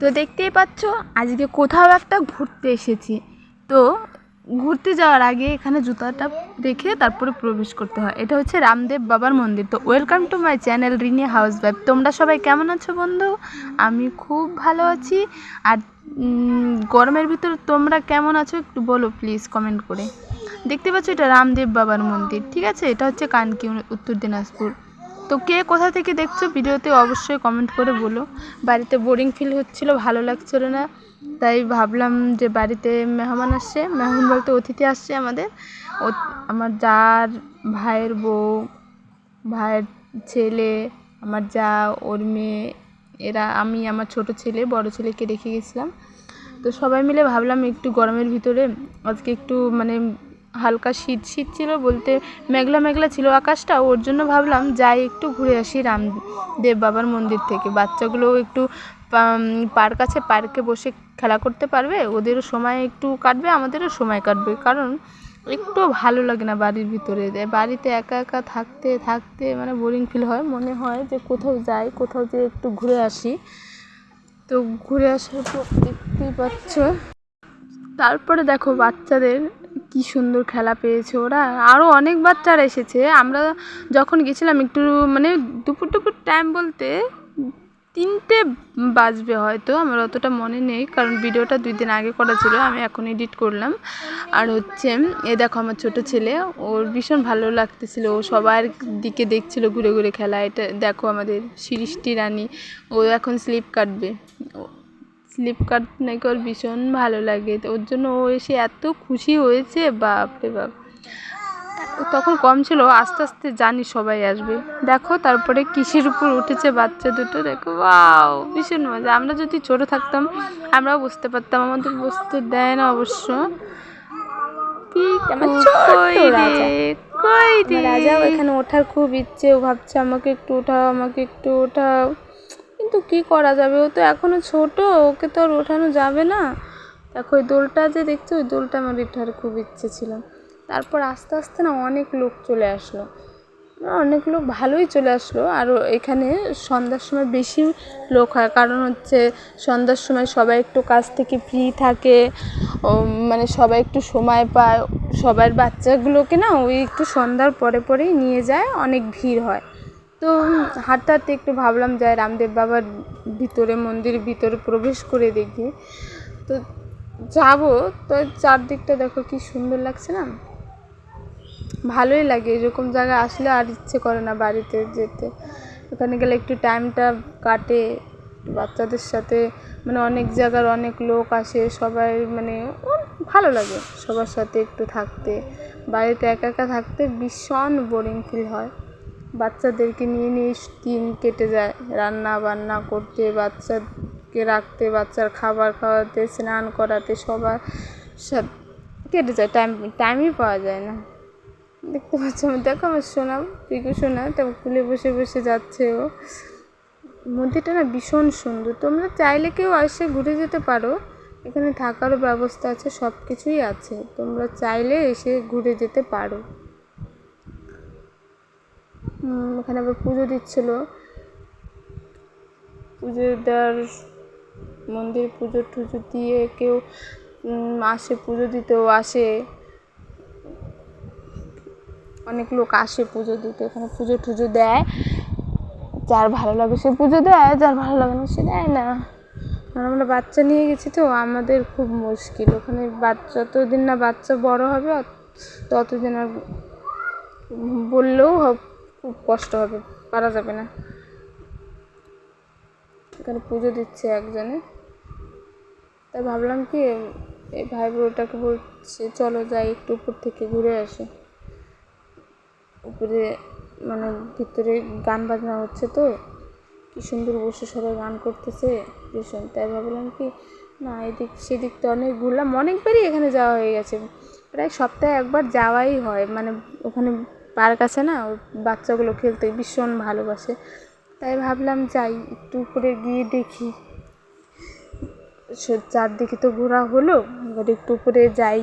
তো দেখতেই পাচ্ছ, আজকে কোথাও একটা ঘুরতে এসেছি। তো ঘুরতে যাওয়ার আগে এখানে জুতাটা রেখে তারপরে প্রবেশ করতে হয়। এটা হচ্ছে রামদেব বাবার মন্দির। তো welcome to my channel Rini housewife তোমরা সবাই কেমন আছো বন্ধু? আমি খুব ভালো আছি। আর গরমের ভিতর তোমরা কেমন আছো একটু বলো প্লিজ কমেন্ট করে। দেখতে পাচ্ছ এটা রামদেব বাবার মন্দির, ঠিক আছে? এটা হচ্ছে কানকি, উত্তর দিনাজপুর। তো কে কোথা থেকে দেখছ ভিডিওতে অবশ্যই কমেন্ট করে বলো। বাড়িতে বোরিং ফিল হচ্ছিল, ভালো লাগছিল না। তাই ভাবলাম যে বাড়িতে মেহমান আসছে। মেহমান বলতে অতিথি আসছে আমাদের। আমার যার ভাইয়ের বউ, ভাইয়ের ছেলে, আমার যা, ওর মেয়ে, এরা, আমি, আমার ছোট ছেলে, বড় ছেলেকে রেখে গেছিলাম। তো সবাই মিলে ভাবলাম একটু গরমের ভিতরে, আজকে একটু মানে হালকা শীত শীত ছিল বলতে মেঘলা মেঘলা ছিল আকাশটা, ওর জন্য ভাবলাম যাই একটু ঘুরে আসি রামদেব বাবার মন্দির থেকে। বাচ্চাগুলোও একটু পার্ক আছে পার্কে বসে খেলা করতে পারবে, ওদেরও সময় একটু কাটবে, আমাদেরও সময় কাটবে, কারণ একটু ভালো লাগে না বাড়ির ভিতরে। বাড়িতে একা একা থাকতে থাকতে মানে বোরিং ফিল হয়। মনে হয় যে কোথাও যাই, কোথাও যে একটু ঘুরে আসি। তো ঘুরে আসার পর দেখতেই পাচ্ছ। তারপরে দেখো বাচ্চাদের কি সুন্দর খেলা পেয়েছে ওরা। আরও অনেক বাচ্চারা এসেছে। আমরা যখন গেছিলাম একটু মানে দুপুর দুপুর টাইম বলতে তিনটে বাজবে হয়তো, আমার অতটা মনে নেই, কারণ ভিডিওটা দুই দিন আগে করা ছিল, আমি এখন এডিট করলাম। আর হচ্ছে, এ দেখো আমার ছোট ছেলে, ওর ভীষণ ভালো লাগতেছিল, ও সবার দিকে দেখছিল ঘুরে ঘুরে খেলা। এটা দেখো আমাদের সৃষ্টি রানী, ও এখন স্লিপ কাটবে। কাট নাকি ওর ভীষণ ভালো লাগে। ওর জন্য ও এসে এত খুশি হয়েছে বাপ। রে বাপ তখন কম ছিল আস্তে আস্তে জানি সবাই আসবে। দেখো তারপরে কিসের উপর উঠেছে বাচ্চা দুটো দেখো বাও ভীষণ মজা। আমরা যদি ছোট থাকতাম আমরাও বুঝতে পারতাম আমাদের বসতে দেয় না অবশ্য। রাজা। এখানে ওঠার খুব ইচ্ছে ও ভাবছে আমাকে একটু ওঠাও আমাকে একটু ওঠাও। কিন্তু কি করা যাবে? ও তো এখনও ছোট, ওকে তো আর ওঠানো যাবে না। দেখো, ওই দোলটা যে দেখছি, ওই দোলটা আমার ওঠার খুব ইচ্ছে ছিল। তারপর আস্তে আস্তে না অনেক লোক চলে আসলো। অনেক লোক ভালোই চলে আসলো। আর এখানে সন্ধ্যার সময় বেশি লোক হয়, কারণ হচ্ছে সন্ধ্যার সময় সবাই একটু কাজ থেকে ফ্রি থাকে। মানে সবাই একটু সময় পায়। সবার বাচ্চাগুলোকে না ওই একটু সন্ধ্যার পরে পরেই নিয়ে যায়, অনেক ভিড় হয়। তো হাঁটতে হাঁটতে একটু ভাবলাম যাই রামদেব বাবার ভিতরে মন্দিরের ভিতরে প্রবেশ করে দেখি। তো যাব, তো চারদিকটা দেখো কি সুন্দর লাগছে না? ভালোই লাগে, এরকম জায়গায় আসলে আর ইচ্ছে করে না বাড়িতে যেতে। ওখানে গেলে একটু টাইমটা কাটে, বাচ্চাদের সাথে মানে অনেক জায়গার অনেক লোক আসে, সবাই মানে ভালো লাগে সবার সাথে একটু থাকতে। বাড়িতে একা একা থাকতে ভীষণ বোরিং ফিল হয়। বাচ্চাদেরকে নিয়ে নিয়ে দিন কেটে যায়। রান্না বান্না করতে, বাচ্চাকে রাখতে, বাচ্চার খাবার খাওয়াতে, স্নান করাতে সবার সাথে কেটে যায়। টাইম টাইমই পাওয়া যায় না। দেখতে পাচ্ছ আমি দেখো আমার সোনা পিকু সোনা তা খুলে বসে বসে যাচ্ছে ও। মন্দিরটা না ভীষণ সুন্দর। তোমরা চাইলে কেউ এসে ঘুরে যেতে পারো। এখানে থাকারও ব্যবস্থা আছে সব কিছুই আছে। তোমরা চাইলে এসে ঘুরে যেতে পারো। এখানে আবার পুজো দিচ্ছিল। পুজো দেওয়ার মন্দির পুজো টুজো দিয়ে কেউ আসে, পুজো দিতেও আসে। অনেক লোক আসে পুজো দিতে এখানে পুজো টুজো দেয়। যার ভালো লাগে সে পুজো দেয়, যার ভালো লাগে না সে দেয় না। আমরা বাচ্চা নিয়ে গেছি তো, আমাদের খুব মুশকিল। ওখানে বাচ্চা, যতদিন না বাচ্চা বড় হবে, ততদিন আর বললেও খুব কষ্ট হবে, পারা যাবে না। এখানে পুজো দিচ্ছে একজনে। তাই ভাবলাম কি, এই ভাই বোনটাকে বলছে, চলো যাই একটু উপর থেকে ঘুরে আসি। উপরে মানে ভিতরে গান বাজনা হচ্ছে তো, কি সুন্দর বসে সবাই গান করতেছে, ভীষণ। তাই ভাবলাম কি, না, এদিক সেদিক তো অনেক ঘুরলাম অনেকবারই এখানে যাওয়া হয়ে গেছে। প্রায় সপ্তাহে একবার যাওয়াই হয়। মানে ওখানে পার্ক আছে না বাচ্চাগুলো খেলতে ভীষণ ভালোবাসে। তাই ভাবলাম যাই, একটু উপরে গিয়ে দেখি। চারদিকে তো ঘোরা হলো, এবার একটু উপরে যাই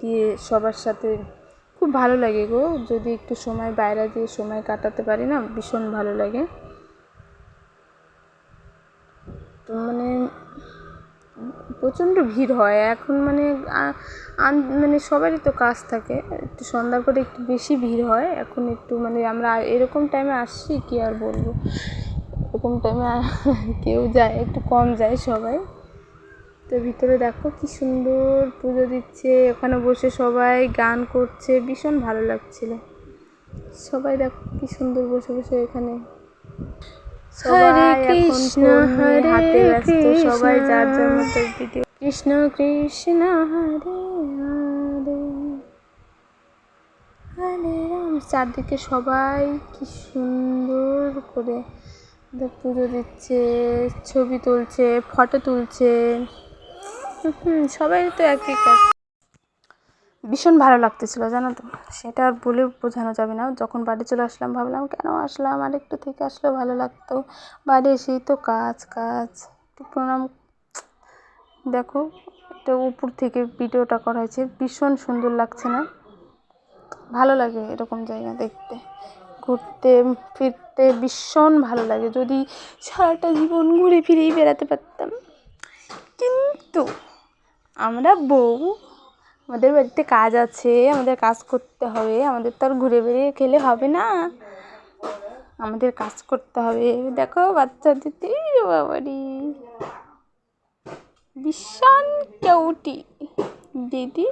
দিয়ে সবার সাথে। খুব ভালো লাগে গো, যদি একটু সময় বাইরে দিয়ে সময় কাটাতে পারি না, ভীষণ ভালো লাগে তো মানে প্রচণ্ড ভিড় হয়। এখন মানে মানে সবারই তো কাজ থাকে। একটু সন্ধ্যার পরে একটু বেশি ভিড় হয়। এখন একটু মানে আমরা এরকম টাইমে আসছি, কি আর বলব? এরকম টাইমে কেউ যায়, একটু কম যায় সবাই। তো ভিতরে দেখো কি সুন্দর পুজো দিচ্ছে। ওখানে বসে সবাই গান করছে। ভীষণ ভালো লাগছিল। সবাই দেখো কি সুন্দর বসে বসে এখানে। সবাই এখন ফোন নিয়ে হাতে ব্যস্ত সবাই যার যার মতো ভিডিও কৃষ্ণ কৃষ্ণ হরে হরে। হরে রাম। চারদিকে সবাই কি সুন্দর করে পুজো দিচ্ছে ছবি তুলছে ফটো তুলছে। হুম সবাই তো একই কাজ। ভীষণ ভালো লাগতেছিলো, জানো তো? সেটা আর বলে বোঝানো যাবে না। যখন বাড়ি চলে আসলাম, ভাবলাম, কেন আসলাম? আর একটু থেকে আসলেও ভালো লাগতো। বাড়ি এসেই তো কাজ কাজ। একটু প্রণাম দেখো, এটা উপর থেকে ভিডিওটা করা হয়েছে। ভীষণ সুন্দর লাগছে না? ভালো লাগে এরকম জায়গা দেখতে। ঘুরতে, ফিরতে ভীষণ ভালো লাগে। যদি সারাটা জীবন ঘুরে ফিরেই বেড়াতে পারতাম। কিন্তু আমরা বউ আমাদের বাড়িতে কাজ আছে, আমাদের কাজ করতে হবে, আমাদের তো আর ঘুরে বেরিয়ে খেলে হবে না। আমাদের কাজ করতে হবে। দেখো বাচ্চা দিদি বাবারি। ভীষণ কেউটি দিদি?